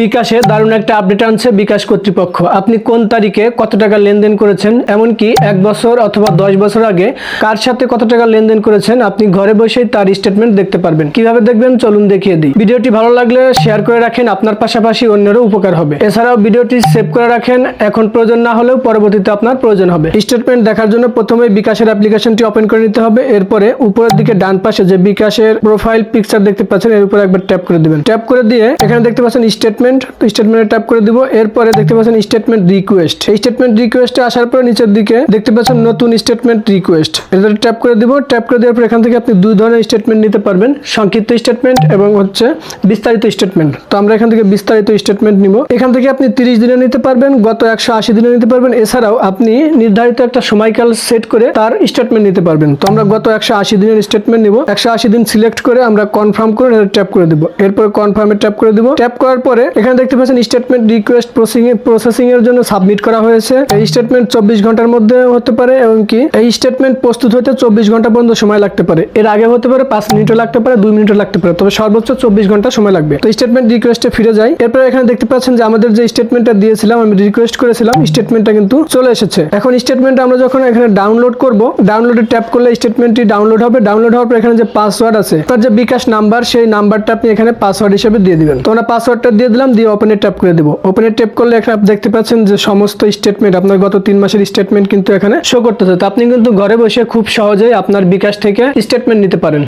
বিকাশে দারুণ একটা আপডেট আনছে বিকাশ কর্তৃপক্ষ। আপনি কোন তারিখে কত টাকা লেনদেন করেছেন? এমনকি এক বছর অথবা দশ বছর আগে কার সাথে কত টাকা লেনদেন করেছেন? আপনি ঘরে বসেই তার স্টেটমেন্ট দেখতে পারবেন। কীভাবে দেখবেন? চলুন দেখিয়ে দিই। ভিডিওটি ভালো লাগলে শেয়ার করে রাখেন, আপনার পাশাপাশি অন্যেরও উপকার হবে। এছাড়াও ভিডিওটি সেভ করে রাখেন, এখন প্রয়োজন না হলেও পরবর্তীতে আপনার প্রয়োজন হবে। স্টেটমেন্ট দেখার জন্য প্রথমে বিকাশের অ্যাপ্লিকেশনটি ওপেন করে নিতে হবে। এরপরে উপরের দিকে ডান পাশে যে বিকাশের প্রোফাইল পিকচার দেখতে পাচ্ছেন, এর উপরে একবার ট্যাপ করে দিবেন। ট্যাপ করে দিয়ে এখানে দেখতে পাচ্ছেন স্টেটমেন্ট স্টেটমেন্টে ট্যাপ করে দিব। এরপরে দেখতে পাচ্ছেন স্টেটমেন্ট রিকোয়েস্ট এই স্টেটমেন্ট রিকোয়েস্টে আসার পরে নিচের দিকে দেখতে পাচ্ছেন নতুন স্টেটমেন্ট রিকোয়েস্ট এটাতে ট্যাপ করে দিব। ট্যাপ করে দেওয়ার পর এখান থেকে আপনি দুই ধরনের স্টেটমেন্ট নিতে পারবেন। সংক্ষিপ্ত স্টেটমেন্ট এবং হচ্ছে বিস্তারিত স্টেটমেন্ট তো আমরা এখান থেকে বিস্তারিত স্টেটমেন্ট নিব। এখান থেকে আপনি তিরিশ দিনে নিতে পারবেন, গত একশো আশি দিনে নিতে পারবেন। এছাড়াও আপনি নির্ধারিত একটা সময়কাল সেট করে তার স্টেটমেন্ট নিতে পারবেন। তো আমরা গত একশো আশি দিনের স্টেটমেন্ট নিব। একশো আশি দিন সিলেক্ট করে আমরা কনফার্ম করে ট্যাপ করে দিব। এরপরে কনফার্মে ট্যাপ করে দিব। ট্যাপ করার পরে এখানে দেখতে পাচ্ছেন স্টেটমেন্ট রিকোয়েস্ট প্রসেসিং এর জন্য সাবমিট করা হয়েছে। এই স্টেটমেন্ট চব্বিশ ঘণ্টার মধ্যে হতে পারে এবং কি? এই স্টেটমেন্ট প্রস্তুত হতে চব্বিশ ঘণ্টা পর্যন্ত সময় লাগতে পারে। এর আগে হতে পারে পাঁচ মিনিটও লাগতে পারে, দুই মিনিটও লাগতে পারে। তবে সর্বোচ্চ চব্বিশ ঘণ্টা সময় লাগবে। তো স্টেটমেন্ট রিকোয়েস্টে ফিরে যাই। এরপরে এখানে দেখতে পাচ্ছেন যে আমাদের যে স্টেটমেন্টটা দিয়েছিলাম, আমি রিকোয়েস্ট করেছিলাম স্টেটমেন্টটা কিন্তু চলে এসেছে। এখন স্টেটমেন্ট আমরা যখন এখানে ডাউনলোড করব ডাউনলোডে ট্যাপ করলে স্টেটমেন্টটি ডাউনলোড হবে। ডাউনলোড হওয়ার পর এখানে যে পাসওয়ার্ড আছে, তার যে বিকাশ নাম্বার, সেই নাম্বারটা আপনি এখানে পাসওয়ার্ড হিসেবে দিয়ে দিবেন। তো আমরা পাসওয়ার্ডটা দিয়ে দিলাম দিয়ে ওপেনে ট্যাপ করে দেবো। ওপেনে ট্যাপ করলে এখানে আপনি দেখতে পাচ্ছেন যে সমস্ত স্টেটমেন্ট আপনার গত তিন মাসের স্টেটমেন্ট কিন্তু এখানে শো করতেছে। তো আপনি কিন্তু ঘরে বসে খুব সহজেই আপনার বিকাশ থেকে স্টেটমেন্ট নিতে পারেন।